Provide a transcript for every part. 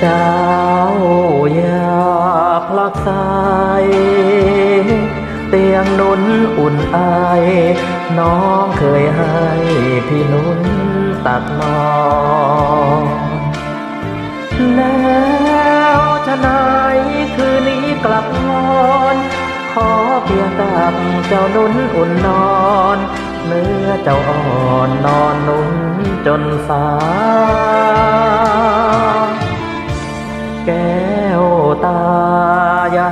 เจ้าอยาพลักสายเตียงนุนอุ่นอาย น้องเคยให้พี่นุนตักนอนแล้วจะไหนคืนนี้กลับนอน ขอเพียงตักเจ้านุนอุ่นนอนเนื้อเจ้าอ่อนนอนนุนจนสาย ก้วตายา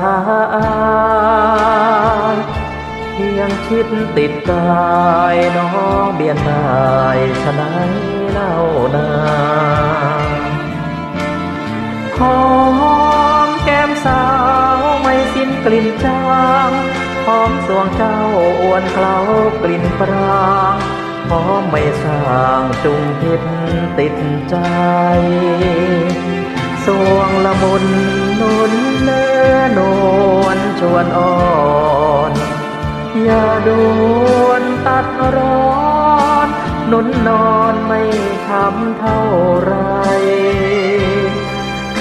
ยเพียงชิดติดกายน้องเบียนนายฉะนั้นเล่านาหอมแก้มสาวไม่สิ้นกลิ่นจางหอมสวงเจ้าอวนเคล้ากลิ่นปรางหอมไม่สร้างจุงพิษติดใจ นนุนเนื้อนวลชวนอ่อน อย่าด่วนตัดร้อนนุนนอนไม่ช้ำเท่าไร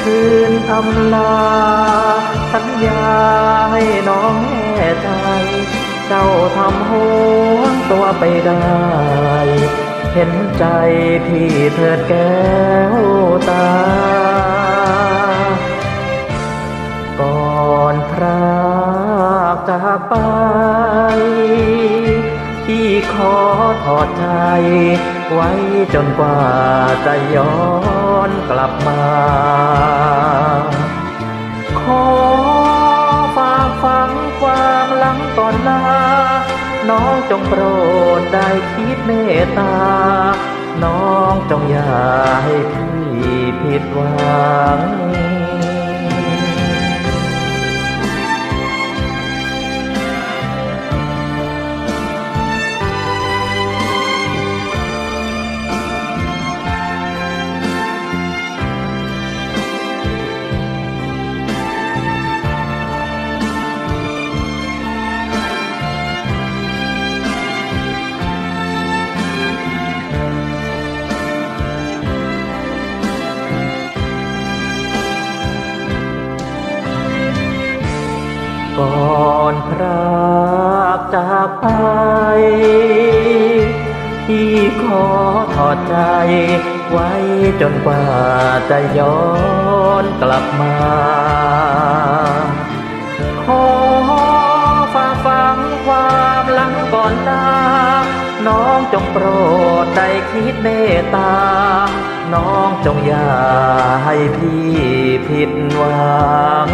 คืนอำลา สัญญาให้น้องแน่ใจ เจ้าทำห่วงตัวไปได้ เห็นใจพี่เถิดแก้วตา จากไปที่ขอถอดใจ ไว้จนกว่าจะย้อนกลับมา ขอฝากฝังความหลังก่อนลา น้องจงโปรดได้คิดเมตตา น้องจงอย่าให้พี่ผิดหวัง ก่อนพรากจากไป ที่ขอถอดใจ ไว้จนกว่าจะย้อนกลับมา ขอฝากฝังความหลังก่อนลาน้องจงโปรดได้คิดเมตตา น้องจงอย่าให้พี่ผิดหวัง